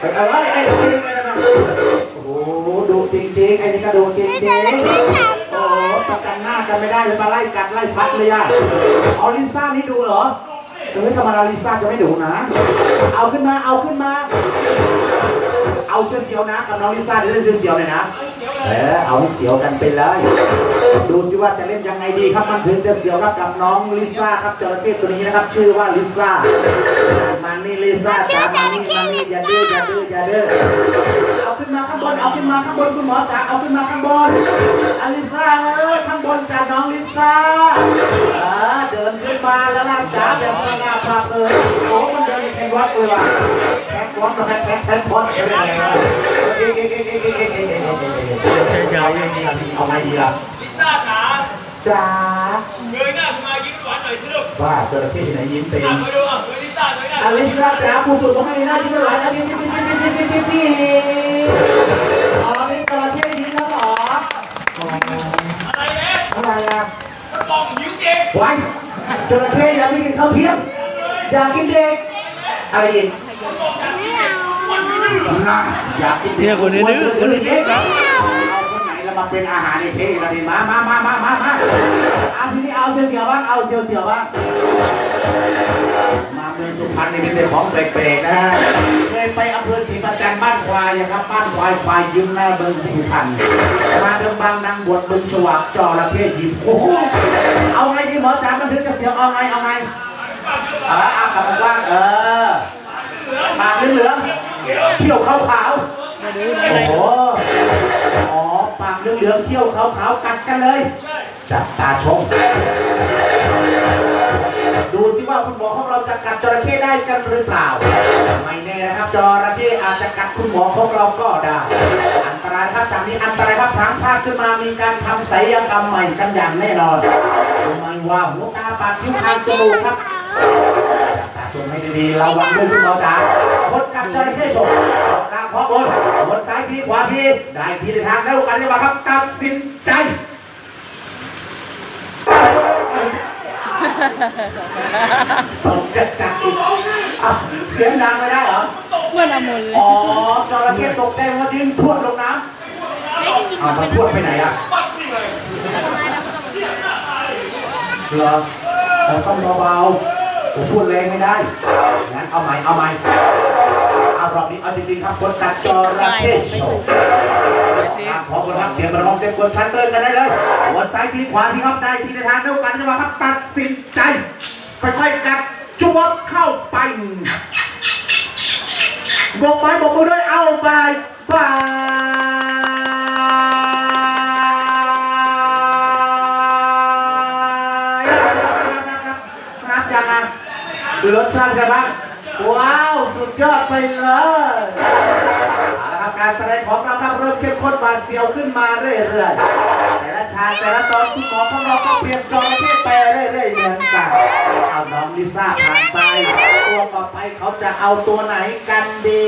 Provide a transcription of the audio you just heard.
เออไอ้ไอ้โอ้โหดูจริงๆไอ้นี่ก็ดูจริงๆโอ้โหประกันหน้ากันไม่ได้เลยมาไล่กัดไล่พัดเลยอะเอาลิซ่านี่ดูเหรอเฮ้ยธรรมดาลิซ่าจะไม่ดูนะ เอาขึ้นมา เอาขึ้นมา เอาเสื้อเขียวนะ กับน้องลิซ่าจะเล่นเสื้อเขียวเลยนะ เออ เอาเขียวกันไปเลย ดูสิว่าจะเล่นยังไงดีครับ มันถึงจะเสียวครับกับน้องลิซ่าครับจระเข้ตัวนี้นะครับ ชื่อว่าลิซ่า มานี่ลิซ่าตามานี่มานี่อย่าดื้ออย่าดื้ออย่าดื้อเอาขึ้นมาข้างบนเอาขึ้นมาข้างบนคุณหมอจ๋าเอาขึ้นมาข้างบนอลิซ่าเออข้างบนจ้าน้องลิซ่าเดินขึ้นมาแล้วล่ะจ๋าเดินมาหน้าภาพเลยโอ้มันเดินแข่งวัดเลยว่ะแข่งวัดแข่งแข่งแข่งวัดเลยเฉยๆเอาไงดีล่ะลิซ่าจ๋าจ้าเงยหน้าขึ้นมายิ้มหวานหน่อยสิลูกว่าเจอที่ไหนยิ้มเป็นอะมาดูอะเงยลิซ่าเงย อลิซาจ๋าผู้สุดต้องให้หน้าที่เป็นหลนะพี่พี่พี่พี่พี่พี่พี่พี่อ๋อนี่จระเข้ยิ้มแล้วเหรออ๋ออะไรเนี่ยอะไรอะกระป๋องหิวเด็กไว้จระเข้อยากกินข้าวเทียมอยากกินเด็กอะไรอีกน่าอยากกินด็กเนี่ยคนนี้ดื้อคนนี้ดื้อครับเอาคนไหนแล้วมาเป็นอาหารในเทศกันดีมามามามามามาเอาทีนี้เอาเจียวๆบ้างเอาเจียวๆบ้างมาง พรรณนี่เป็นของแปลกๆนะฮะเคยไปอำเภอศรีประจันบ้านควายนะครับบ้านควายควายยิ้มหน้าเมืองสุพรรณมาเดิมบางนางบวชบึงฉวากจอระเข้ยิ้มโอ้โหเอาไงดีหมอจ๋ามันถึงจะเสียเอาไงเอาไงเออเอากลับมาว่างเออปากเหลืองเที่ยวขาวๆโอ้โหอ๋อปากเหลืองเที่ยวขาวๆกัดกันเลยจับตาชม คุณหมอของเราจะกัดจระเข้ได้กันหรือเปล่า ไม่แน่นะครับจระเข้อาจจะกัดคุณหมอของเราก็ได้ อันตรายครับจากนี้อันตรายครับทางภาคขึ้นมามีการทำศัลยกรรมใหม่กันอย่างแน่นอนไหมว่าหูตาปากคิ้วคางจมูกครับจับตาชมให้ดีๆระวังด้วยคุณหมอจ๋าคนกัดจระเข้ชมกลางขอบนบนซ้ายทีขวาทีได้ทีในทางแล้วกันเลยว่าครับตัดสินใจ ตกกระจายอะเสียงดังไม่ได้เหรอ เมื่อละมุนเลยอ๋อจระเข้ตกใจว่าดิ้นพรวดลงน้ำอ่ามันพรวดไปไหนอะปัดนี่เลยเหรอเราต้องเบาๆผมพูดแรงไม่ได้ งั้นเอาใหม่ เอาใหม่ เอารอบนี้เอาจริงๆครับคนตัดจระเข้โชว์อะขอคนครับเสียงประลองเต็มบนชั้นเดินกันได้เลย วซ้ายทีขวาทีครับได้ทีในทางเดียวกันจะมาครับตัดสินใจค่อยๆกัดจวบเข้าไปบกไม้บกมือด้วยเอาไปไปนับยังไงรสชาติกันบ้างว้าว สุดยอดไปเลยเอาละครับการแสดงของเราครับเริ่มเข้มข้นบานเสียวขึ้นมาเรื่อยๆ แต่ละฉานแต่ละตอนคุณหมอของเราก็เปลี่ยนจอประเทศไปเรื่อยๆเหมือนกันเอาน้องลิซ่าผ่านไปตัวต่อไปเขาจะเอาตัวไหนกันดี